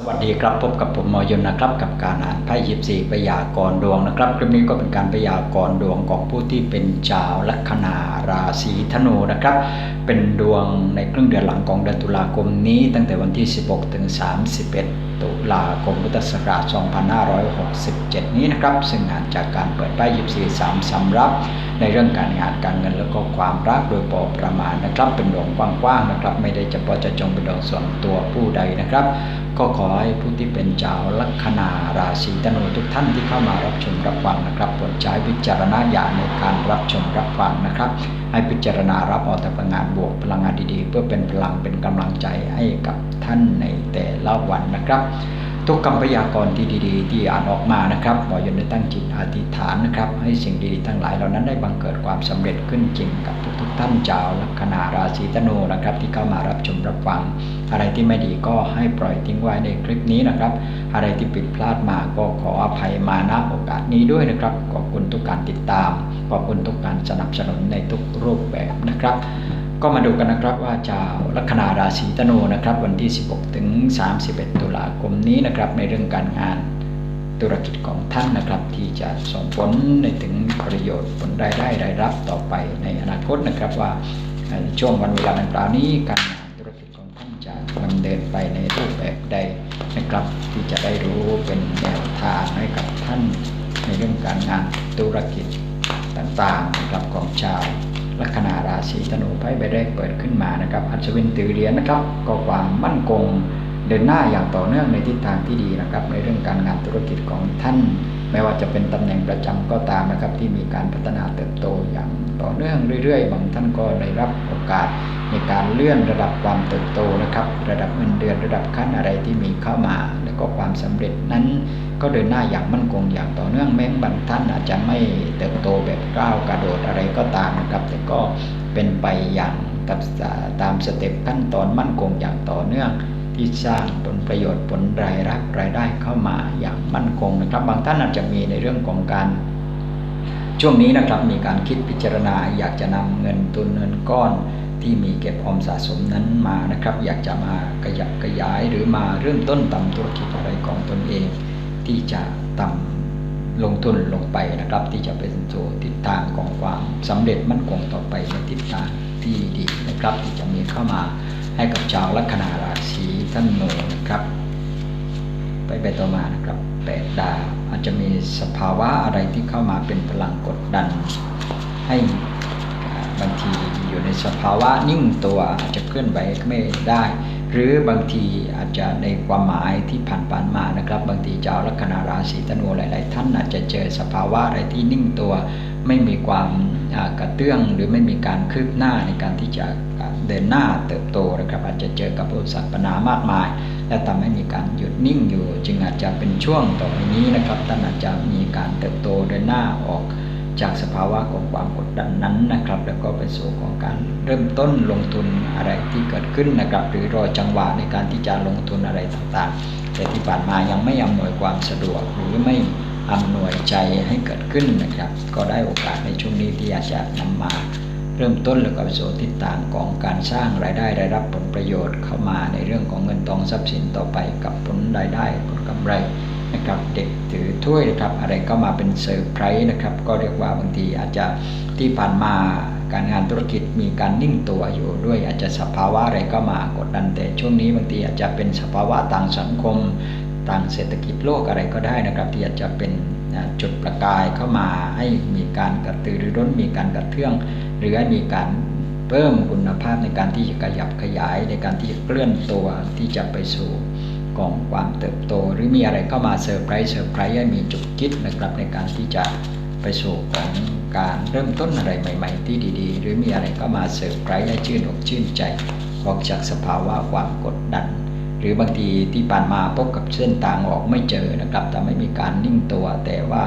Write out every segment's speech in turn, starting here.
สวัสดีครับพบกับผมมอยนนะครับ กับการอ่านไพ่ยิบสี่พยากรดวงนะครับคลิปนี้ก็เป็นการพยากรดวงของผู้ที่เป็นชาวลัคนาราศีธนูนะครับ เป็นดวงในครึ่งเดือนหลังของเดือนตุลาคมนี้ ตั้งแต่วันที่ 16 ถึง 31 ตุลาคมพุทธศักราช 2567 นี้นะครับ ซึ่งงานจากการเปิดไพ่ยิบสี่สามสำรับ ในเรื่องการงานการเงินแล้วก็ความรักโดยพอประมาณนะครับ เป็นดวงกว้างๆนะครับ ไม่ได้เฉพาะจะจงเป็นดวงส่วนตัวผู้ใดนะครับ ก็ขอให้ผู้ที่เป็นเจ้าลัคนาราศีธนูทุกท่านที่เข้ามารับชมรับฟังนะครับโปรดใช้วิจารณญาณในการรับชมรับฟังนะครับให้พิจารณารับเอาแต่พลังงานบวกพลังงานดีๆ เพื่อเป็นพลังเป็นกำลังใจให้กับท่านในแต่ละวันนะครับ ทุกคำพยากรณ์ที่ดีๆ ที่อ่านออกมานะครับหมอยนได้ตั้งจิตอธิษฐานนะครับ ให้สิ่งดีๆทั้งหลายเหล่านั้นได้บังเกิดความสำเร็จขึ้นจริงกับทุกๆท่านชาลัคนาราศีธนูนะครับ ที่เข้ามารับชมรับฟัง อะไรที่ไม่ดีก็ให้ปล่อยทิ้งไว้ในคลิปนี้นะครับ อะไรที่ผิดพลาดมาก็ขออภัยมาณโอกาสนี้ด้วยนะครับขอบคุณทุกการติดตาม ขอบคุณทุกการสนับสนุนในทุกรูปแบบนะครับ ก็มาดูกันนะครับว่าชาวลัคนาราศีธนูนะครับ วันที่ 16 ถึง 31 ตุลาคมนี้นะครับ ในเรื่องการงานธุรกิจของท่านนะครับ ที่จะส่งผลในถึงประโยชน์ผลรายได้รายรับต่อไปในอนาคตนะครับว่าในช่วงวันเวลาดังกล่าวนี้การงานธุรกิจของท่านจะดำเนินไปในรูปแบบใดนะครับ ที่จะได้รู้เป็นแนวทางให้กับท่านในเรื่องการงานธุรกิจ ต่างๆนะครับของชาวลัคนาราศีธนูไพ่ใบแรกเปิดขึ้นมานะครับ อัศวินตือเหรียญนะครับ ก็ความมั่นคงเดินหน้าอย่างต่อเนื่องในทิศทางที่ดีนะครับ ในเรื่องการงานธุรกิจของท่าน ไม่ว่าจะเป็นตำแหน่งประจำก็ตามนะครับ ที่มีการพัฒนาเติบโตอย่างต่อเนื่องเรื่อยๆบางท่านก็ได้รับโอกาส ในการเลื่อนระดับความเติบโตนะครับ ระดับเงินเดือนระดับขั้นอะไรที่มีเข้ามา แล้วก็ความสำเร็จนั้นก็เดินหน้าอย่างมั่นคงอย่างต่อเนื่องแม้บางท่านอาจจะไม่เติบโตแบบก้าวกระโดดอะไรก็ตามนะครับ แต่ก็เป็นไปอย่างตามสเต็ปขั้นตอนมั่นคงอย่างต่อเนื่องที่สร้างผลประโยชน์ผลรายรับรายได้เข้ามาอย่างมั่นคงนะครับ บางท่านอาจจะมีในเรื่องของการช่วงนี้นะครับมีการคิดพิจารณาอยากจะนำเงินทุนเงินก้อน ที่มีเก็บออมสะสมนั้นมานะครับ อยากจะมาขยับขยายหรือมาเริ่มต้นทำธุรกิจอะไรของตนเอง ที่จะทำลงทุนลงไปนะครับ ที่จะเป็นสู่ทิศทางของความสำเร็จมั่นคงต่อไปในทิศทางที่ดีนะครับ ที่จะมีเข้ามาให้กับชาวลัคนาราศีท่านโนนะครับ ไปไปต่อมานะครับแปดดาวอาจจะมีสภาวะอะไรที่เข้ามาเป็นพลังกดดัน ให้บางที อยู่ในสภาวะนิ่งตัวอาจจะเคลื่อนไหวไม่ได้ หรือบางทีอาจจะในความหมายที่ผ่านๆมานะครับ บางทีเจ้าลัคนาราศีธนูหลาย ๆ ท่านอาจจะเจอสภาวะอะไรที่นิ่งตัว ไม่มีความกระเตื้องหรือไม่มีการคืบหน้าในการที่จะเดินหน้าเติบโตนะครับอาจจะเจอกับอุปสรรคปัญหามากมาย และทำให้มีการหยุดนิ่งอยู่ จึงอาจจะเป็นช่วงต่อไปนี้นะครับท่านอาจจะมีการเติบโตเดินหน้าออก จากสภาวะของความกดดันนั้นนะครับ แล้วก็ไปสู่ของการเริ่มต้นลงทุนอะไรที่เกิดขึ้นนะครับ หรือรอจังหวะในการที่จะลงทุนอะไรต่างๆ แต่ที่ผ่านมายังไม่อำนวยความสะดวกหรือไม่อำนวยใจให้เกิดขึ้นนะครับ ก็ได้โอกาสในช่วงนี้ที่อาจจะนำมาเริ่มต้นแล้วก็ไปสู่ทิศทางของการสร้างรายได้ได้รับผลประโยชน์เข้ามาในเรื่องของเงินทองทรัพย์สินต่อไปกับผลรายได้ผลกำไร นะครับเด็กถือถ้วยนะครับอะไรก็มาเป็นเซอร์ไพรส์นะครับก็เรียกว่าบางทีอาจจะที่ผ่านมาการงานธุรกิจมีการนิ่งตัวอยู่ด้วยอาจจะสภาวะอะไรก็มากดดันแต่ช่วงนี้บางทีอาจจะเป็นสภาวะต่างสังคมต่างเศรษฐกิจโลกอะไรก็ได้นะครับ ที่อาจจะเป็นจุดประกายเข้ามาให้มีการกระตือรือร้นมีการกระเทื่อง หรือมีการเพิ่มคุณภาพในการที่จะขยับขยายในการที่จะเคลื่อนตัวที่จะไปสู่ ของความเติบโต หรือมีอะไรเข้ามาเซอร์ไพรส์เซอร์ไพรส์ให้มีจุดคิดนะครับในการที่จะไปสู่ของการเริ่มต้นอะไรใหม่ ๆ ที่ดีๆ หรือมีอะไรเข้ามาเซอร์ไพรส์ให้ชื่นอกชื่นใจออกจากสภาวะความกดดัน หรือบางทีที่ผ่านมาพบกับเส้นทางออกไม่เจอนะครับแต่ไม่มีการนิ่งตัว แต่ว่า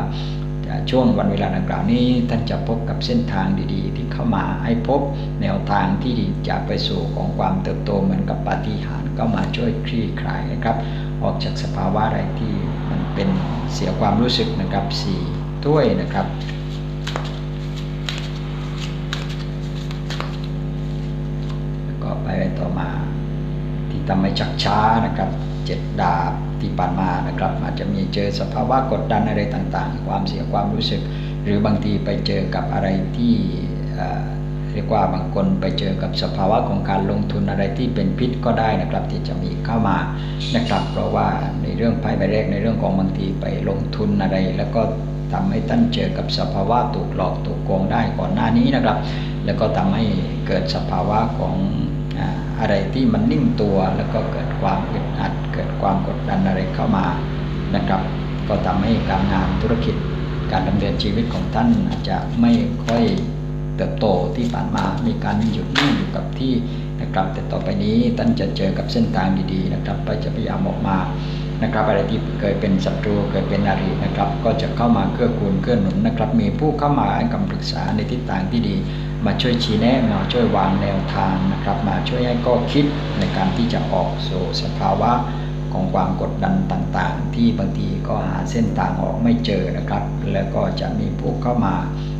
ช่วงวันเวลาดังกล่าวนี้ท่านจะพบกับเส้นทางดีๆ ที่เข้ามาให้พบแนวทางที่จะไปสู่ของความเติบโตเหมือนกับปาฏิหาร ก็มาช่วยคลี่คลายนะครับ ออกจากสภาวะอะไรที่มันเป็นเสียความรู้สึกนะครับสี่ถ้วยนะครับแล้วก็ไปต่อมาที่ทำให้ชักช้านะครับเจ็ดดาบที่ผ่านมานะครับอาจจะมีเจอสภาวะกดดันอะไรต่างๆ ความเสียความรู้สึก หรือบางทีไปเจอกับอะไรที่ เรียกว่าบางคนไปเจอกับสภาวะของการลงทุนอะไรที่เป็นพิษก็ได้นะครับที่จะมีเข้ามานะครับเพราะว่าในเรื่องไพ่ใบแรกในเรื่องของบางทีไปลงทุนอะไร แล้วก็ทำให้ท่านเจอกับสภาวะถูกหลอกถูกโกงได้ก่อนหน้านี้นะครับ แล้วก็ทำให้เกิดสภาวะของอะไรที่มันนิ่งตัวแล้วก็เกิดความอึดอัด เกิดความกดดันอะไรเข้ามานะครับ ก็ทำให้การงานธุรกิจการดำเนินชีวิตของท่านอาจจะไม่ค่อย เติบโตที่ผ่านมา มีการหยุดนิ่งอยู่กับที่นะครับ แต่ต่อไปนี้ท่านจะเจอกับเส้นทางดีๆนะครับ ไปจะพยายามออกมานะครับอะไรที่เคยเป็นศัตรูเคยเป็นอารินะครับ ก็จะเข้ามาเกื้อกูลเกื้อหนุนนะครับ มีผู้เข้ามาให้คำปรึกษาในทิศทางที่ดี มาช่วยชี้แนะมาช่วยวางแนวทางนะครับ มาช่วยให้ก็คิดในการที่จะออกสู่สภาวะของความกดดันต่างๆ ที่บางทีก็หาเส้นทางออกไม่เจอนะครับ แล้วก็จะมีผู้เข้ามา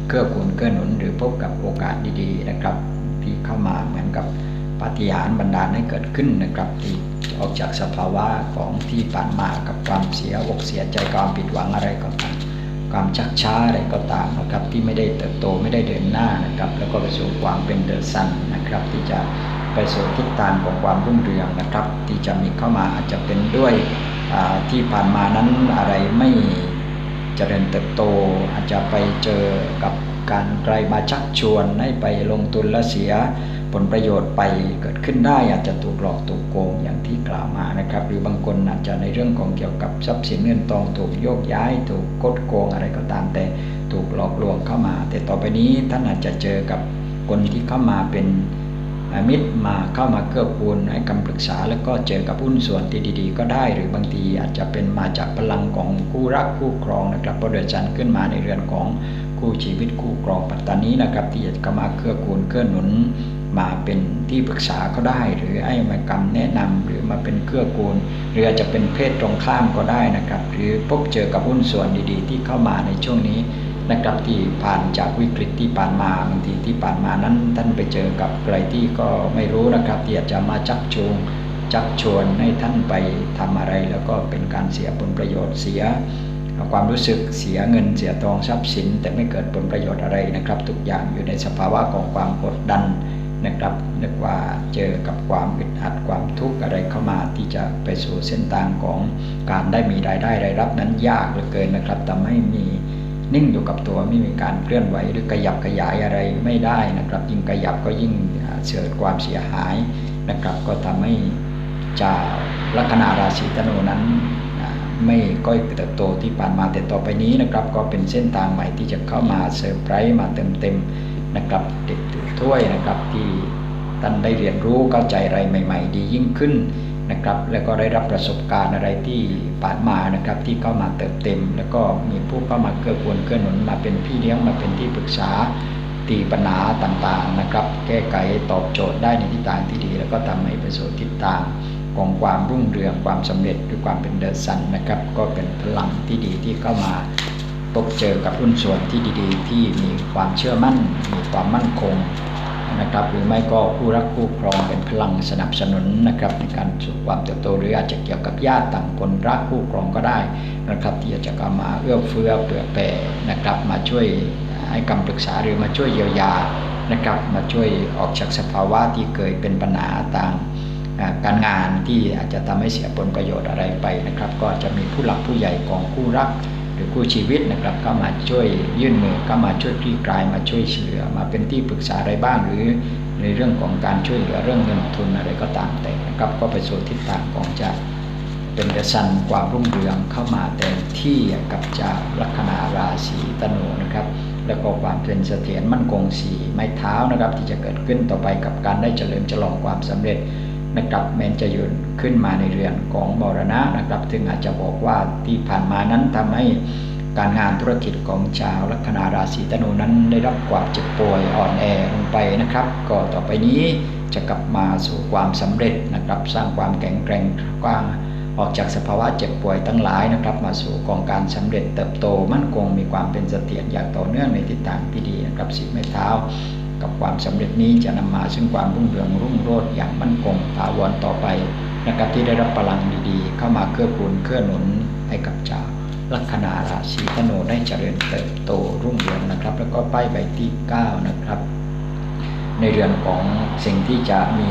เกื้อกูลเกื้อหนุนหรือพบกับโอกาสดีๆนะครับ ที่เข้ามาเหมือนกับปฏิหารบันดาลให้เกิดขึ้นนะครับที่ออกจากสภาวะของที่ผ่านมากับความเสียอกเสียใจความผิดหวังอะไรก็ตามความชักช้าอะไรก็ตามนะครับที่ไม่ได้เติบโตไม่ได้เดินหน้านะครับ แล้วก็ไปสู่ความเป็นเดอะซันนะครับที่จะไปสู่ทิศทางของความรุ่งเรืองนะครับ ที่จะมีเข้ามาอาจจะเป็นด้วยที่ผ่านมานั้นอะไรไม่ เจริญเติบโตอาจจะไปเจอกับการใครมาชักชวนให้ไปลงทุนและเสียผลประโยชน์ไปเกิดขึ้นได้อาจจะถูกหลอกถูกโกงอย่างที่กล่าวมานะครับ หรือบางคนอาจจะในเรื่องของเกี่ยวกับทรัพย์สินเงินทองถูกโยกย้าย ถูกกดโกงอะไรก็ตาม แต่ถูกหลอกลวงเข้ามา แต่ต่อไปนี้ท่านอาจจะเจอกับคนที่เข้ามาเป็น มิตรมาเข้ามาเกื้อกูลให้คำปรึกษา แล้วก็เจอกับหุ้นส่วนที่ดี ๆ ก็ได้ หรือบางทีอาจจะเป็นมาจากพลังของคู่รักคู่ครองนะครับเพราะเดือนจันทร์ขึ้นมาในเรือนของคู่ชีวิตคู่ครองปัตตานี้นะครับ ที่จะเข้ามาเกื้อกูลเกื้อหนุนมาเป็นที่ปรึกษาก็ได้ หรือให้มากรรมแนะนำหรือมาเป็นเครือกูลหรืออาจจะเป็นเพศตรงข้ามก็ได้นะครับ หรือพบเจอกับหุ้นส่วนดีๆ ที่เข้ามาในช่วงนี้ นะครับที่ผ่านจากวิกฤตที่ผ่านมาบางทีที่ผ่านมานั้น ท่านไปเจอกับใครที่ก็ไม่รู้นะครับที่อาจจะมาจักจูงจักชวนให้ท่านไปทำอะไร แล้วก็เป็นการเสียผลประโยชน์เสีย ความรู้สึกเสียเงินเสียทองทรัพย์สิน แต่ไม่เกิดผลประโยชน์อะไรนะครับ ทุกอย่างอยู่ในสภาวะของความกดดันนะครับนึกว่าเจอกับความอึดอัดความทุกข์อะไรเข้ามาที่จะไปสู่เส้นทางของการได้มีรายได้รายรับนั้นยากเหลือเกินนะครับทำให้มี นิ่งอยู่กับตัวไม่มีการเคลื่อนไหวหรือขยับขยายอะไรไม่ได้นะครับ ยิ่งขยับก็ยิ่งเกิดความเสียหายนะครับ ก็ทำให้จาลัคนาราศีธนูนั้นไม่ก้อยเติบโตที่ผ่านมาแต่ต่อไปนี้นะครับ ก็เป็นเส้นทางใหม่ที่จะเข้ามาเซอร์ไพรส์มาเต็มเต็มนะครับเด็กถือถ้วยนะครับที่ท่านได้เรียนรู้เข้าใจอะไรใหม่ ๆ ดียิ่งขึ้น นะครับ แล้วก็ได้รับประสบการณ์อะไรที่ผ่านมานะครับ ที่เข้ามาเติมเต็ม แล้วก็มีผู้เข้ามาเกื้อกูลเกื้อหนุนมาเป็นพี่เลี้ยงมาเป็นที่ปรึกษาตีปัญหาต่างๆนะครับ แก้ไขตอบโจทย์ได้ในทิศทางที่ดี แล้วก็ทำให้ไปสู่ทิศทางของความรุ่งเรืองความสำเร็จด้วยความเป็นเดอะซันนะครับ ก็เป็นพลังที่ดีที่เข้ามาพบเจอกับหุ้นส่วนที่ดีๆ ที่มีความเชื่อมั่น มีความมั่นคง นะครับ หรือไม่ก็คู่รักคู่ครองเป็นพลังสนับสนุนนะครับในการสู่ความเติบโตหรืออาจจะเกี่ยวกับญาติต่างคนรักคู่ครองก็ได้นะครับ ที่จะเข้ามาเอื้อเฟื้อเผื่อแผ่นะครับ มาช่วยให้คำปรึกษาหรือมาช่วยเยียวยานะครับ มาช่วยออกจากสภาวะที่เคยเป็นปัญหาต่างการงานที่อาจจะทำให้เสียผลประโยชน์อะไรไปนะครับ ก็จะมีผู้หลักผู้ใหญ่ของคู่รัก รือคู่ชีวิตนะครับก็มาช่วยยื่นมือก็มาช่วยคลี่คลายมาช่วยเหลือ มาเป็นที่ปรึกษาอะไรบ้างหรือในเรื่องของการช่วยเหลือเรื่องเงินทุนอะไรก็ตามแต่นะครับ ก็ไปสู่ทิศทางของจะเป็นเดชันความรุ่งเรืองเข้ามาแต่ที่กับจากลัคนาราศีตนูนะครับ แล้วก็ความเป็นเสถียรมั่นคงสีไม้เท้านะครับ ที่จะเกิดขึ้นต่อไปกับการได้เจริญฉลองความสำเร็จ นะครับแม้จะยืนขึ้นมาในเรือนของมรณะนะครับถึงอาจจะบอกว่าที่ผ่านมานั้นทำให้การงานธุรกิจของชาวลัคนาราศีธนูนั้นได้รับความเจ็บป่วยอ่อนแอลงไปนะครับ ก็ต่อไปนี้จะกลับมาสู่ความสำเร็จนะครับ สร้างความแข็งแกร่งกว้างออกจากสภาวะเจ็บป่วยทั้งหลายนะครับ มาสู่กองการสำเร็จเติบโตมั่นคงมีความเป็นเสถียรอย่างต่อเนื่องในทิศทางที่ดีนะครับสิบไม้เท้า กับความสำเร็จนี้จะนำมาซึ่งความรุ่งเรืองรุ่งโรจน์อย่างมั่นคงถาวรต่อไปนะครับที่ได้รับพลังดีๆ เข้ามาเกื้อกูลเกื้อหนุนให้กับเจ้าลัคนาราศีธนูได้เจริญเติบโตรุ่งเรืองนะครับ แล้วก็ป้ายใบที่ 9 นะครับ ในเรื่องของสิ่งที่จะมี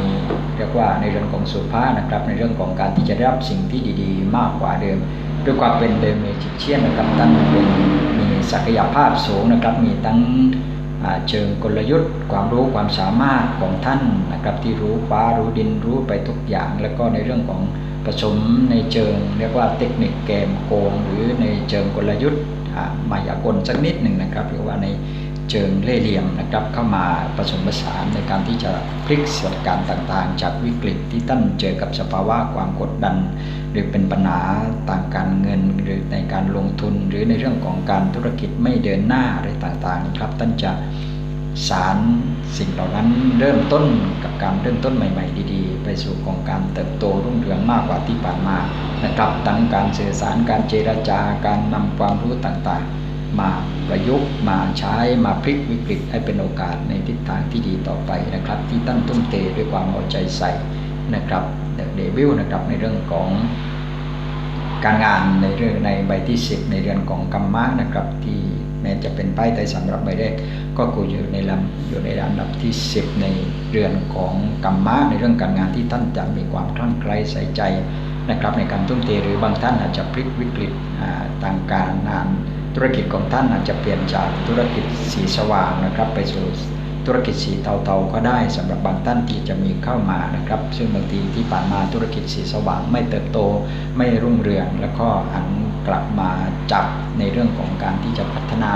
เรียกว่าในเรื่องของสุภาพนะครับ ในเรื่องของการที่จะได้รับสิ่งที่ดีๆ มากกว่าเดิม ด้วยความเป็นเดิมเมจิเชียนนะครับท่านเป็นมีศักยภาพสูงนะครับมีทั้ง เชิงกลยุทธ์ ความรู้ความสามารถของท่านนะครับที่รู้ฟ้ารู้ดินรู้ไปทุกอย่าง แล้วก็ในเรื่องของผสมในเชิง เรียกว่าเทคนิคเกมโกง หรือในเชิงกลยุทธ์มายากลสักนิดหนึ่งนะครับหรือว่าใน เชิงเล่เหลี่ยมนะครับเข้ามาผสมผสานในการที่จะพลิกสถานการณ์ต่างๆ จากวิกฤตที่ท่านเจอกับสภาวะความกดดัน หรือเป็นปัญหาต่างการเงินหรือในการลงทุน หรือในเรื่องของการธุรกิจไม่เดินหน้าอะไรต่างๆนะครับท่านจะสารสิ่งเหล่านั้นเริ่มต้นกับการเริ่มต้นใหม่ ๆ ดีๆ ไปสู่ของการเติบโตรุ่งเรืองมากกว่าที่ผ่านมานะครับทั้งการสื่อสารการเจรจาการนำความรู้ต่างๆ มาประยุกต์มาใช้มาพลิกวิกฤตให้เป็นโอกาสในทิศทางที่ดีต่อไปนะครับ ที่ตั้งตุ้มเตด้วยความเอาใจใส่นะครับเดวิลนะครับในเรื่องของการงานในเรื่องในใบที่ 10 ในเรือนของกรรมะนะครับ ที่แม้จะเป็นป้ายไตรสำหรับใบแรกก็กูอยู่ในลำอยู่ในลำดับที่ 10 ในเรือนของกรรมะในเรื่องการงานที่ท่านจะมีความคลั่งไคล้ใส่ใจนะครับ ในการตุ้มเตหรือบางท่านอาจจะพลิกวิกฤตต่างการงาน ธุรกิจของท่านอาจจะเปลี่ยนจากธุรกิจสีสว่างนะครับ ไปสู่ธุรกิจสีเทาๆก็ได้สำหรับบางท่านที่จะมีเข้ามานะครับ ซึ่งบางทีที่ผ่านมาธุรกิจสีสว่างไม่เติบโตไม่รุ่งเรือง แล้วก็หันกลับมาจับในเรื่องของการที่จะพัฒนา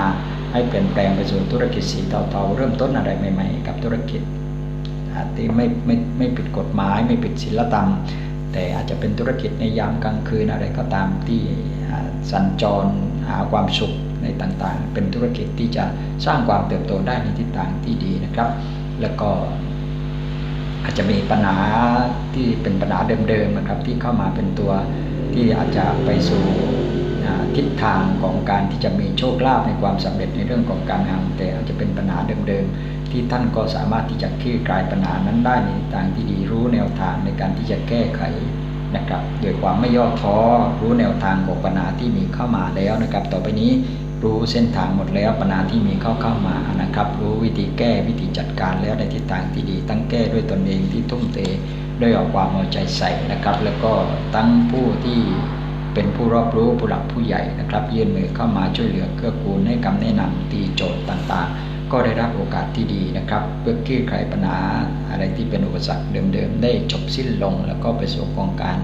ให้เปลี่ยนแปลงไปสู่ธุรกิจสีเทาๆเริ่มต้นอะไรใหม่ ๆ กับธุรกิจที่ไม่ไม่ไม่ผิดกฎหมาย ไม่ผิดศีลธรรม แต่อาจจะเป็นธุรกิจในยามกลางคืนอะไรก็ตามที่สัญจร หาความสุขในต่างๆ เป็นธุรกิจที่จะสร้างความเติบโตได้ในทิศทางที่ดีนะครับ แล้วก็อาจจะมีปัญหาที่เป็นปัญหาเดิมๆนะครับ ที่เข้ามาเป็นตัวที่อาจจะไปสู่ทิศทางของการที่จะมีโชคลาภในความสำเร็จในเรื่องของการงานแต่อาจจะเป็นปัญหาเดิมๆที่ท่านก็สามารถที่จะคลี่คลายปัญหานั้นได้ในทางที่ดีรู้แนวทางในการที่จะแก้ไข นะครับโดยความไม่ย่อท้อรู้แนวทางของปัญหาที่มีเข้ามาแล้วนะครับ ต่อไปนี้รู้เส้นทางหมดแล้วปัญหาที่มีเข้าเข้ามานะครับ รู้วิธีแก้วิธีจัดการแล้วในทิศทางที่ดี ตั้งแก้ด้วยตนเองที่ทุ่มเทด้วยออกความเอาใจใส่นะครับ แล้วก็ตั้งผู้ที่เป็นผู้รอบรู้ผู้หลักผู้ใหญ่นะครับยื่นมือเข้ามาช่วยเหลือเกื้อกูลให้คำแนะนำตีโจทย์ต่างๆ ก็ได้รับโอกาสที่ดีนะครับ เพื่อคลี่คลายปัญหาอะไรที่เป็นอุปสรรคเดิมๆ ได้จบสิ้นลง แล้วก็ไปสู่กองการ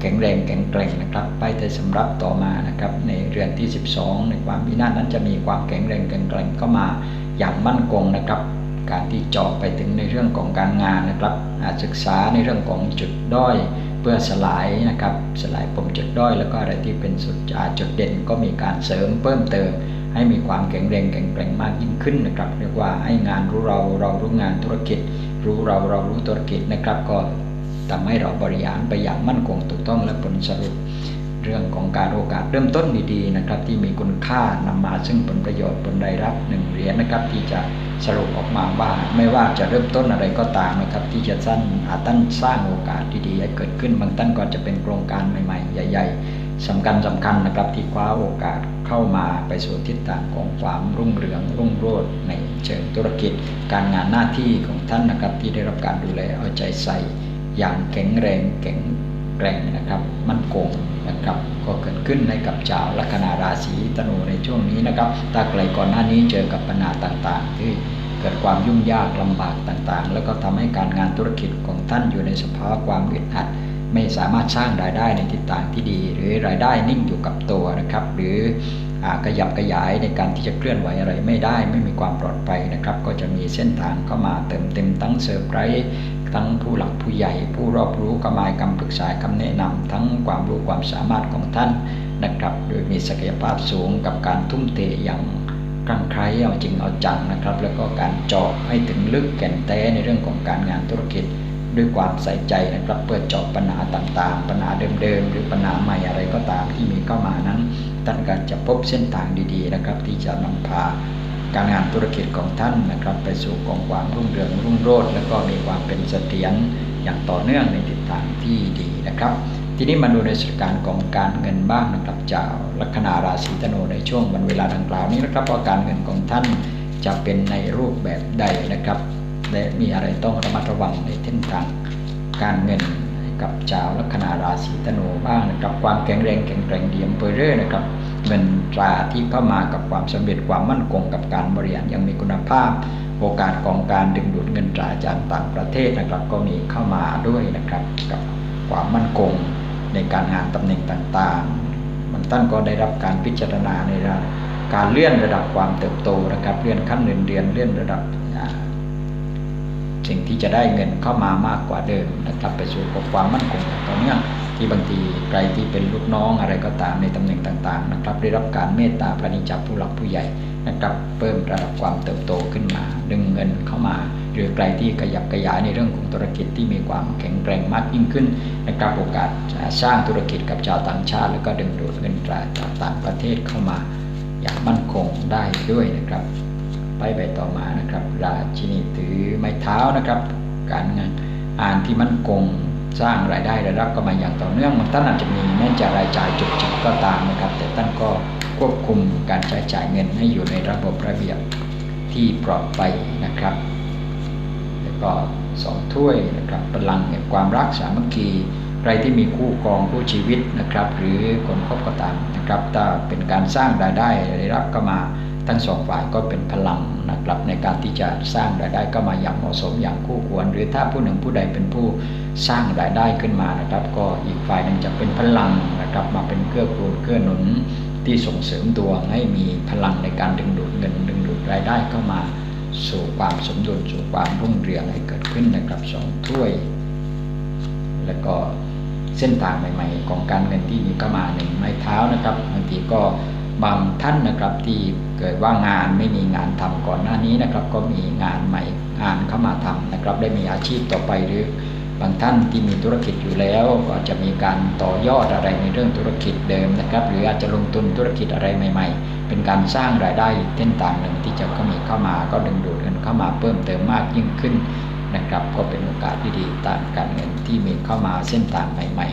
แข็งแรงแข็งแกร่งนะครับไปแต่สำหรับต่อมานะครับในเรือนที่ 12 ในความพินาศนั้นจะมีความแข็งแรงแข็งแกร่งเข้ามาอย่างมั่นคงนะครับ การที่เจาะไปถึงในเรื่องของการงานนะครับศึกษาในเรื่องของจุดด้อย พื่อสลายนะครับสลายปมจุดด้อย แล้วก็อะไรที่เป็นสุดจุดเด่นก็มีการเสริมเพิ่มเติม ให้มีความแข็งแรงแข็งแกร่งมากยิ่งขึ้นนะครับเรียกว่าให้งานรู้เราเรารู้งานธุรกิจ รู้เราเรารู้ธุรกิจนะครับก็ทำให้เราบริหารไปอย่างมั่นคงถูกต้องและผลสรุปเรื่องของการโอกาสเริ่มต้นดีๆนะครับที่มีคุณค่านำมาซึ่งผลประโยชน์ผลได้รับหนึ่งเหรียญนะครับที่จะ สรุปออกมาว่าไม่ว่าจะเริ่มต้นอะไรก็ตามนะครับ ที่จะสร้างอาตั้นสร้างโอกาสดีๆให้เกิดขึ้นบางท่านก็จะเป็นโครงการใหม่ๆ ใหญ่ ๆสำคัญสำคัญนะครับที่คว้าโอกาสเข้ามาไปสู่ทิศทางของความรุ่งเรืองรุ่งโรจน์ในเชิงธุรกิจ การงานหน้าที่ของท่านนะครับ ที่ได้รับการดูแลเอาใจใส่ อย่างแข็งแรงแข็งแกร่งนะครับ มั่นคง นะครับก็เกิดขึ้นในกับชาวลัคนาราศีธนูในช่วงนี้นะครับถ้าไกลก่อนหน้านี้เจอกับปัญหาต่างๆ ที่เกิดความยุ่งยากลำบากต่างๆ แล้วก็ทำให้การงานธุรกิจของท่านอยู่ในสภาวะความอึดอัดไม่สามารถสร้างรายได้ในทิศทางที่ดี หรือรายได้นิ่งอยู่กับตัวนะครับ หรือขยับขยายในการที่จะเคลื่อนไหวอะไรไม่ได้ ไม่มีความปลอดภัยนะครับ ก็จะมีเส้นทางเข้ามาเติมเต็มทั้งเซอร์ไพรส์ ทั้งผู้หลักผู้ใหญ่ ผู้รอบรู้กมายคำปรึกษาคำแนะนำทั้งความรู้ความสามารถของท่านนะครับ โดยมีศักยภาพสูงกับการทุ่มเทอย่างคลั่งไคล้เอาจริงเอาจังนะครับ แล้วก็การเจาะให้ถึงลึกแก่นแท้ในเรื่องของการงานธุรกิจ ด้วยความใส่ใจนะครับเพื่อเจาะปัญหาต่างๆ ปัญหาเดิมๆหรือปัญหาใหม่อะไรก็ตามที่มีเข้ามานั้นท่านก็จะพบเส้นทางดีๆนะครับ ที่จะนำพา การงานธุรกิจของท่านนะครับไปสู่กองความรุ่งเรืองรุ่งโรจน์แล้วก็มีความเป็นเสถียรอย่างต่อเนื่องในทิศทางที่ดีนะครับ ทีนี้มาดูในสถานการณ์ของการเงินบ้างนะครับจากลัคนาราศีธนูในช่วงวันเวลาดังกล่าวนี้นะครับว่าการเงินของท่านจะเป็นในรูปแบบใดนะครับและมีอะไรต้องระมัดระวังในเส้นทางการเงินกับชาวลัคนาราศีธนูบ้างนะครับ ความแข็งแรงแข็งแกร่งเดียมเปเรื่อยนะครับ เงินตราที่เข้ามากับความสำเร็จความมั่นคงกับการบริหารยังมีคุณภาพ โอกาสของการดึงดูดเงินตราจากต่างประเทศนะครับ ก็มีเข้ามาด้วยนะครับ กับความมั่นคงในการงานตำแหน่งต่างๆบางท่านก็ได้รับการพิจารณาในการเลื่อนระดับความเติบโตนะครับ เลื่อนขั้นเงินเดือนเลื่อนระดับ สิ่งที่จะได้เงินเข้ามามากกว่าเดิมนะครับไปสู่ความมั่นคงต่อเนื่องที่บางทีใครที่เป็นลูกน้องอะไรก็ตามในตำแหน่งต่างๆนะครับได้รับการเมตตาปราณีจากผู้หลักผู้ใหญ่นะครับเพิ่มระดับความเติบโตขึ้นมา ดึงเงินเข้ามา หรือใครที่ขยับขยายในเรื่องของธุรกิจที่มีความแข็งแกร่งมากยิ่งขึ้นนะครับโอกาสสร้างธุรกิจกับชาวต่างชาติ แล้วก็ดึงดูดเงินตราจากต่างประเทศเข้ามาอย่างมั่นคงได้ด้วยนะครับ ไปไปต่อมานะครับ ราชินีถือไม้เท้านะครับ การงานอ่านที่มั่นคงสร้างรายได้รายรับก็มาอย่างต่อเนื่องบางท่านอาจจะมีแม้จะรายจ่ายจุกจิกก็ตามนะครับ แต่ท่านก็ควบคุมการใช้จ่ายเงินให้อยู่ในระบบระเบียบที่ปลอดภัยนะครับ แล้วก็สองถ้วยนะครับพลังแห่งความรักสามัคคีใครที่มีคู่ครองคู่ชีวิตนะครับ หรือคนคบก็ตามนะครับถ้าเป็นการสร้างรายได้รายรับก็มา ทั้งสองฝ่ายก็เป็นพลังนะครับในการที่จะสร้างรายได้ก็มาอย่างเหมาะสมอย่างคู่ควร หรือถ้าผู้หนึ่งผู้ใดเป็นผู้สร้างรายได้ขึ้นมานะครับ ก็อีกฝ่ายหนึ่งจะเป็นพลังนะครับมาเป็นเกื้อกูลเกื้อหนุนที่ส่งเสริมดวงให้มีพลังในการดึงดูดเงินดึงดูดรายได้เข้ามาสู่ความสมดุลสู่ความรุ่งเรืองให้เกิดขึ้นนะครับสองถ้วย แล้วก็เส้นทางใหม่ๆ ของการเงินที่มีเข้ามาหนึ่งไม้เท้านะครับบางทีก็บางท่านนะครับที่ เกิดว่างานไม่มีงานทำก่อนหน้านี้นะครับ ก็มีงานใหม่งานเข้ามาทำนะครับ ได้มีอาชีพต่อไปหรือบางท่านที่มีธุรกิจอยู่แล้ว ก็จะมีการต่อยอดอะไรในเรื่องธุรกิจเดิมนะครับ หรืออาจจะลงทุนธุรกิจอะไรใหม่ ๆ เป็นการสร้างรายได้เส้นต่างหนึ่งที่จะเข้ามีเข้ามา ก็ดึงดูดเงินเข้ามาเพิ่มเติมมากยิ่งขึ้นนะครับ ก็เป็นโอกาสที่ดีต่ามการเงินที่มีเข้ามาเส้นทางใหม่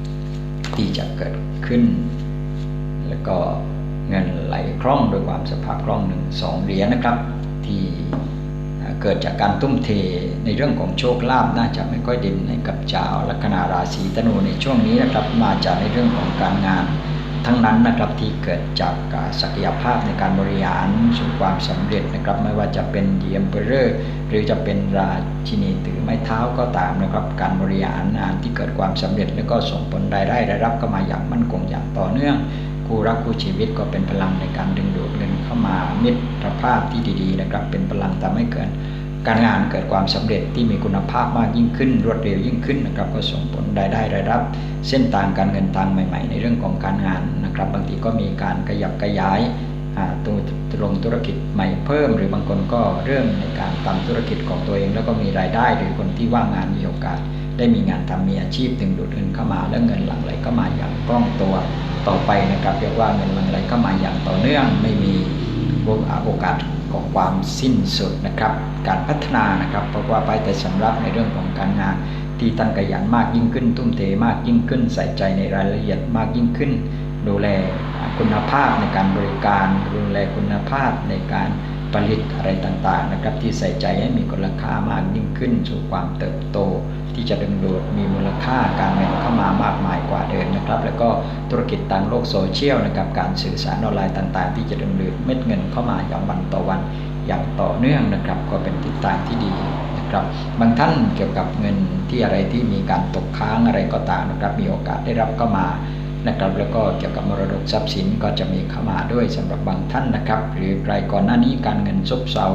ๆ ที่จะเกิดขึ้น แล้วก็ เงินไหลคล่องโดยความสภาพคล่องหนึ่งสองเหรียญนะครับ ที่เกิดจากการตุ้มเทในเรื่องของโชคลาภน่าจะไม่ค่อยเด่นในกับชาวลัคนาราศีธนูในช่วงนี้นะครับ มาจากในเรื่องของการงาน ทั้งนั้นนะครับที่เกิดจากศักยภาพในการบริหารสู่ความสำเร็จนะครับ ไม่ว่าจะเป็นเดียมเปอร์หรือจะเป็นราชินีถือไม้เท้าก็ตามนะครับ การบริหารงานที่เกิดความสำเร็จแล้วก็ส่งผลรายได้รายรับก็มาอย่างมั่นคงอย่างต่อเนื่อง คู่รักคู่ชีวิตก็เป็นพลังในการดึงดูดเงินเข้ามามิตรภาพที่ดีๆนะครับ เป็นพลังทำให้เกิดการงานเกิดความสำเร็จที่มีคุณภาพมากยิ่งขึ้น รวดเร็วยิ่งขึ้นนะครับ ก็ส่งผลรายได้รายรับ เส้นทางการเงินทางใหม่ ๆ ในเรื่องของการงานนะครับ บางทีก็มีการขยับขยายตัวลงธุรกิจใหม่เพิ่ม หรือบางคนก็เริ่มในการทำธุรกิจของตัวเอง แล้วก็มีรายได้หรือคนที่ว่างงานมีโอกาส ได้มีงานทำมีอาชีพดึงดูดเงินเข้ามาแล้วเงินหลั่งไหลเข้ามาอย่างคล่องตัวต่อไปนะครับเรียกว่าเงินหลั่งไหลเข้ามาอย่างต่อเนื่องไม่มีโอกาสของความสิ้นสุดนะครับ การพัฒนานะครับเพราะว่าไปแต่สำรับในเรื่องของการงานที่ตั้งขยันมากยิ่งขึ้น ทุ่มเทมากยิ่งขึ้น ใส่ใจในรายละเอียดมากยิ่งขึ้น ดูแลคุณภาพในการบริการ ดูแลคุณภาพในการ ผลิตอะไรต่างๆนะครับ ที่ใส่ใจให้มีคุณค่ามากยิ่งขึ้นสู่ความเติบโต ที่จะดึงดูดมีมูลค่าการเงินเข้ามามากมายกว่าเดิมนะครับ แล้วก็ธุรกิจต่างโลกโซเชียลนะครับการสื่อสารออนไลน์ต่างๆ ที่จะดึงดูดเม็ดเงินเข้ามาอย่างวันต่อวันอย่างต่อเนื่องนะครับ ก็เป็นทิศทางที่ดีนะครับบางท่านเกี่ยวกับเงินที่อะไรที่มีการตกค้างอะไรก็ตามนะครับ มีโอกาสได้รับเข้ามา นะครับ แล้วก็เกี่ยวกับมรดกทรัพย์สินก็จะมีเข้ามาด้วยสำหรับบางท่านนะครับ หรือใครก่อนหน้านี้การเงินซบเซา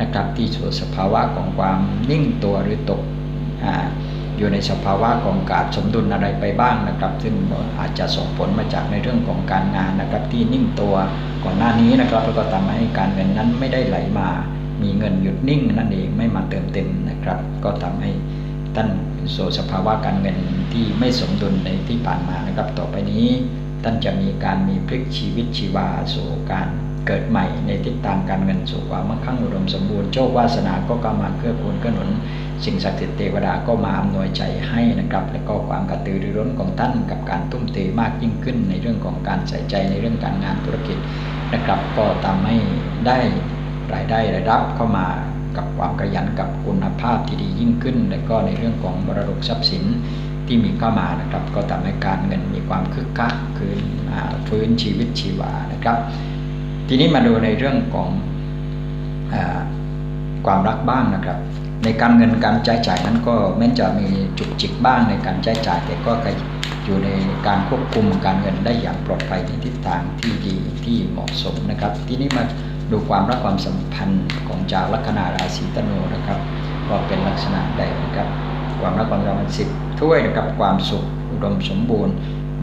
นะครับที่สู่สภาวะของความนิ่งตัวหรือตกออยู่ในสภาวะของการสมดุลอะไรไปบ้างนะครับ ซึ่งอาจจะส่งผลมาจากในเรื่องของการงานนะครับ ที่นิ่งตัวก่อนหน้านี้นะครับแล้วก็ทำให้การเงินนั้นไม่ได้ไหลมา มีเงินหยุดนิ่งนั่นเองไม่มาเติมเต็มนะครับ ก็ทำให้ ท่านโซสภาวะการเงินที่ไม่สมดุลในที่ผ่านมานะครับ ต่อไปนี้ ท่านจะมีการมีพลิกชีวิตชีวาสู่การเกิดใหม่ในทิศทางการเงินสู่ความมั่งคั่งอุดมสมบูรณ์โชควาสนาก็กำมาเกื้อกูลเกื้อหนุน สิ่งศักดิ์สิทธิ์เทวดาก็มาอำนวยใจให้นะครับ และก็ความกระตือรือร้นของท่านกับการทุ่มเทมากยิ่งขึ้น ในเรื่องของการใส่ใจในเรื่องการงานธุรกิจนะครับ ก็ทำให้ได้รายได้รายรับเข้ามา กับความขยันกับคุณภาพที่ดียิ่งขึ้น และก็ในเรื่องของมรดกทรัพย์สินที่มีเข้ามานะครับ ก็ทำให้การเงินมีความคึกคักคืนฟื้นชีวิตชีวานะครับ ทีนี้มาดูในเรื่องของอความรักบ้างนะครับ ในการเงินการใช้จ่ายนั้นก็แม้จะมีจุกจิกบ้างในการใช้จ่าย แต่ก็อยู่ในการควบคุมการเงินได้อย่างปลอดภัยในทิศทางที่ดีที่เหมาะสมนะครับ ทีนี้มา ดูความรักความสัมพันธ์ของจาวลัคนาราศีธนูนะครับก็เป็นลักษณะใดนะครับ ความรักความสัมพันธ์สิบถ้วยนะครับความสุขอุดมสมบูรณ์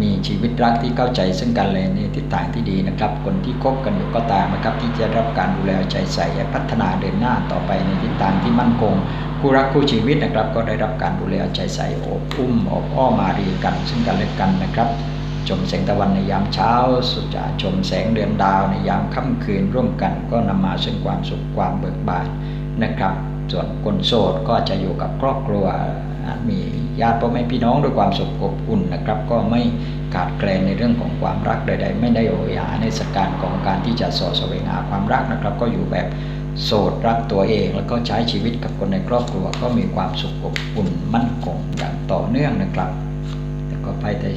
มีชีวิตรักที่เข้าใจซึ่งกันและในทิศทางที่ดีนะครับ คนที่คบกันอยู่ก็ตามนะครับ ที่จะรับการดูแลใจใส่พัฒนาเดินหน้าต่อไปในทิศทางที่มั่นคงคู่รักคู่ชีวิตนะครับ ก็ได้รับการดูแลใจใส่อบอุ้มอบอ้อมารีกันซึ่งกันและกันนะครับ ชมแสงตะวันในยามเช้า สุจาชมแสงเดือนดาวในยามค่ำคืนร่วมกันก็นำมาซึ่งความสุขความเบิกบานนะครับ ส่วนคนโสดก็จะอยู่กับครอบครัวมีญาติพ่อแม่พี่น้องด้วยความสุขอบอุ่นนะครับ ก็ไม่ขาดแคลนในเรื่องของความรักใด ๆ ไม่ได้โอยาในสการของการที่จะสอดแสวงหาความรักนะครับ ก็อยู่แบบโสดรักตัวเองแล้วก็ใช้ชีวิตกับคนในครอบครัวก็มีความสุขอบอุ่นมั่นคงอย่างต่อเนื่องนะครับแต่ก็ไปแต่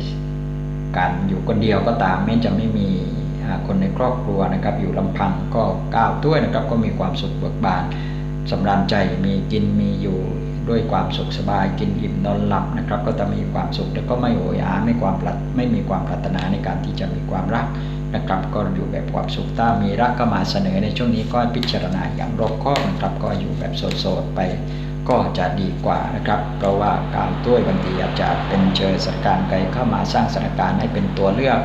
การอยู่คนเดียวก็ตามแม้จะไม่มีคนในครอบครัวนะครับ อยู่ลำพังก็ก้าวด้วยนะครับ ก็มีความสุขเบิกบานสำราญใจมีกินมีอยู่ด้วยความสุขสบายกินอิ่มนอนหลับนะครับ ก็จะมีความสุขแล้วก็ไม่โหยหาไม่ความปรไม่มีความปรารถนาในการที่จะมีความรักนะครับ ก็อยู่แบบความสุขถ้ามีรักก็มาเสนอในช่วงนี้ก็พิจารณาอย่างรอบคอบนะครับ ก็อยู่แบบโสดๆไป ก็จะดีกว่านะครับ เพราะว่าการต้วยบางทีอาจจะเป็นเจอสถานการณ์ไกลเข้ามาสร้างสถานการณ์ให้เป็นตัวเลือก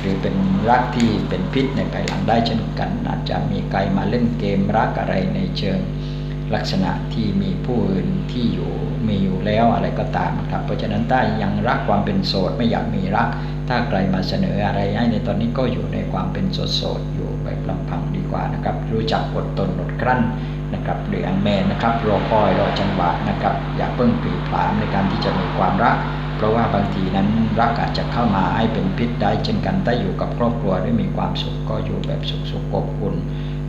หรือเป็นรักที่เป็นพิษในภายหลังได้เช่นกัน อาจจะมีไกลมาเล่นเกมรักอะไรในเชิงลักษณะที่มีผู้อื่นที่อยู่มีอยู่แล้วอะไรก็ตามครับ เพราะฉะนั้นถ้ายังรักความเป็นโสดไม่อยากมีรัก ถ้าใครมาเสนออะไรให้ในตอนนี้ก็อยู่ในความเป็นโสดโสดอยู่แบบลำพังดีกว่านะครับ รู้จักอดตนอดกลั้น นะครับหรืออันแมนนะครับรอคอยรอจังหวะนะครับ อย่าเพิ่งปีผลามในการที่จะมีความรัก เพราะว่าบางทีนั้นรักอาจจะเข้ามาให้เป็นพิษได้เช่นกันถ้าอยู่กับครอบครัวได้มีความสุขก็อยู่แบบสุขสุขอบอุ่น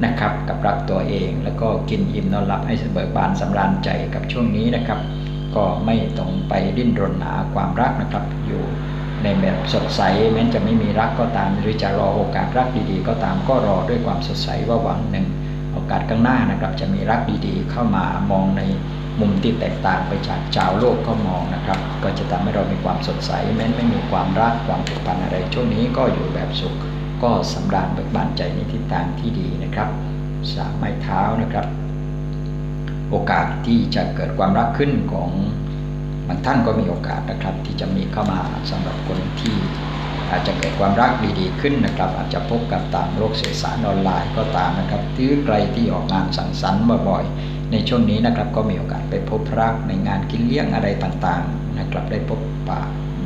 นะครับกับรักตัวเองแล้วก็กินอิ่มนอนหลับให้เบิกบานสำราญใจกับช่วงนี้นะครับ ก็ไม่ต้องไปดิ้นรนหาความรักนะครับ อยู่ในแบบสดใสแม้จะไม่มีรักก็ตาม หรือจะรอโอกาสรักดีๆ ก็ตามก็รอด้วยความสดใสว่าหวังหนึ่ง โอกาสข้างหน้านะครับจะมีรักดีๆ เข้ามามองในมุมที่แตกต่างไปจากชาวโลกเขามองนะครับ ก็จะทำให้เรามีความสดใสแม้ไม่มีความรักความผูกพันอะไร ช่วงนี้ก็อยู่แบบสุข ก็สำราญเบิกบานใจในทิศทางที่ดีนะครับสามไม้เท้านะครับ โอกาสที่จะเกิดความรักขึ้นของบางท่านก็มีโอกาสนะครับ ที่จะมีเข้ามาสำหรับคนที่ อาจจะเกิดความรักดีๆขึ้นนะครับ อาจจะพบกับตามโลกสื่อสารออนไลน์ก็ตามนะครับทือใครที่ออกงานสังสรรค์บ่อยๆในช่วงนี้นะครับก็มีโอกาสไปพบรักในงานกินเลี้ยงอะไรต่างๆนะครับได้พบปะ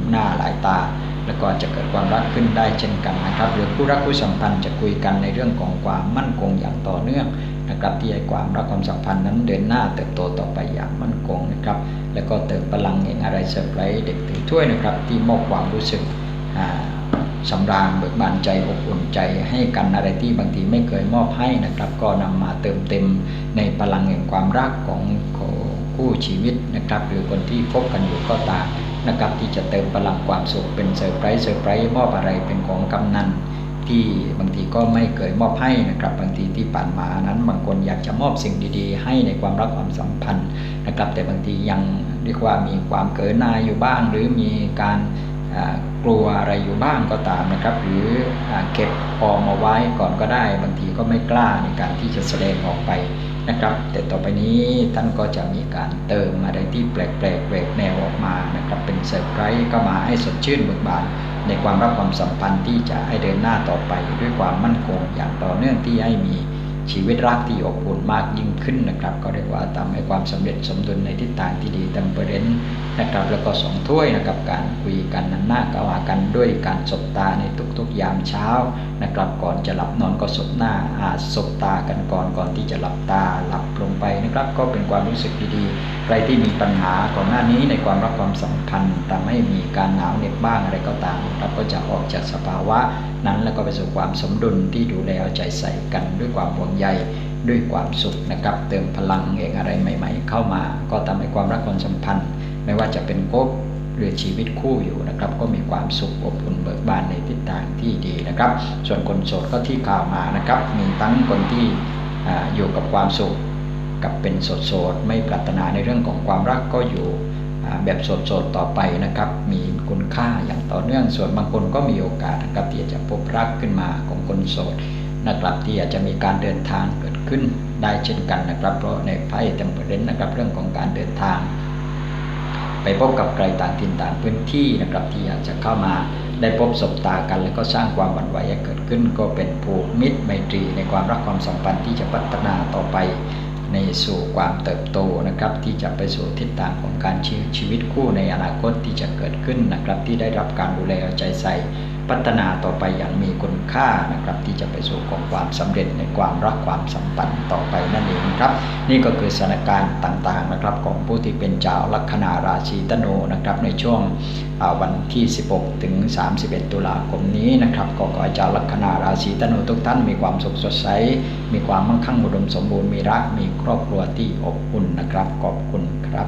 หน้าหลายตา แล้วก็จะเกิดความรักขึ้นได้เช่นกันนะครับ หรือผู้รักผู้สัมพันธ์จะคุยกันในเรื่องของความมั่นคงอย่างต่อเนื่องนะครับที่ให้ความรักความสัมพันธ์นั้นเดินหน้าเติบโตต่อไปอย่างมั่นคงนะครับ แล้วก็เติมพลังเองอะไรเซอร์ไพรส์เด็กถือถ้วยนะครับที่มอบความรู้สึก สำราญเบิกบานใจอบอุ่นใจให้กันอะไรที่บางทีไม่เคยมอบให้นะครับ ก็นำมาเติมเต็มในพลังแห่งความรักของคู่ชีวิตนะครับ หรือคนที่คบกันอยู่ก็ตามนะครับที่จะเติมพลังความสุขเป็นเซอร์ไพรส์เซอร์ไพรส์มอบอะไรเป็นของกำนันที่บางทีก็ไม่เคยมอบให้นะครับบางทีที่ผ่านมานั้นบางคนอยากจะมอบสิ่งดีๆ ให้ในความรักความสัมพันธ์นะครับ แต่บางทียังเรียกว่ามีความเกินนายอยู่บ้าง หรือมีการ กลัวอะไรอยู่บ้างก็ตามนะครับ หรือเก็บออมมาไว้ก่อนก็ได้ บางทีก็ไม่กล้าในการที่จะแสดงออกไปนะครับ แต่ต่อไปนี้ท่านก็จะมีการเติมอะไรที่แปลกๆแปลกแนวออกมานะครับ เป็นเซอร์ไพรส์ก็มาให้สดชื่นเบิกบานในความรักความสัมพันธ์ที่จะให้เดินหน้าต่อไปด้วยความมั่นคงอย่างต่อเนื่องที่ให้มี ชีวิตรักที่อบอุ่นมากยิ่งขึ้นนะครับ ก็เรียกว่าทำให้ความสำเร็จสมดุลในทิศทางที่ดีต็มเปร์เซ็นนะครับ แล้วก็สองถ้วยนะครับการคุยกันนั้นหน้าก็ว่ากันด้วยการสบตาในทุกๆยามเช้านะครับ ก่อนจะหลับนอนก็สบหน้าอาสบตากันก่อนก่อนที่จะหลับตาหลับลงไปนะครับ ก็เป็นความรู้สึกดีๆใครที่มีปัญหาก่อนหน้านี้ในความรักความสัมพันธ์ทำให้มีการหนาวเหน็บบ้างอะไรก็ตามนะครับก็จะออกจากสภาวะ นั้น แล้วก็ไปสู่ความสมดุลที่ดูแลเอาใจใส่กันด้วยความห่วงใยด้วยความสุขนะครับ เติมพลังเองอะไรใหม่ ๆ เข้ามา ก็ทำให้ความรักความสัมพันธ์ ไม่ว่าจะเป็นคบหรือชีวิตคู่อยู่นะครับ ก็มีความสุขอบอุ่นเบิกบานในทิศทางที่ดีนะครับ ส่วนคนโสดก็ที่ข่าวมานะครับ มีทั้งคนที่อ่อยู่กับความสุข กับเป็นโสดๆไม่ปรารถนาในเรื่องของความรักก็อยู่ แบบโสดๆต่อไปนะครับ มีคุณค่าอย่างต่อเนื่องส่วนบางคนก็มีโอกาสนะครับที่จะพบรักขึ้นมาของคนโสดนะครับที่อาจจะมีการเดินทางเกิดขึ้นได้เช่นกันนะครับ เพราะในไพ่เต็มประเด็นนะครับเรื่องของการเดินทาง ไปพบกับใครต่างถิ่นต่างพื้นที่นะครับที่อากจะเข้ามาได้พบสบตากัน แล้วก็สร้างความหวั่นไหวเกิดขึ้น ก็เป็นผูกมิตรไมตรีในความรักความสัมพันธ์ที่จะพัฒนาต่อไป ในสู่ความเติบโตนะครับ ที่จะไปสู่ทิศทางของการชีวิตคู่ในอนาคตที่จะเกิดขึ้นนะครับ ที่ได้รับการดูแลเอาใจใส่ พัฒนาต่อไปอย่างมีคุณค่านะครับ ที่จะไปสู่ของความสำเร็จในความรักความสัมพันธ์ต่อไปนั่นเองครับ นี่ก็คือสถานการณ์ต่างๆนะครับของผู้ที่เป็นเจ้าลัคนาราศีธนูนะครับในช่วงวันที่ 16 ถึง 31 ตุลาคมนี้นะครับก็ขอให้เจ้าลัคนาราศีธนูทุกท่านมีความสุขสดใส มีความมั่งคั่งอุดมสมบูรณ์มีรักมีครอบครัวที่อบอุ่นนะครับขอบคุณครับ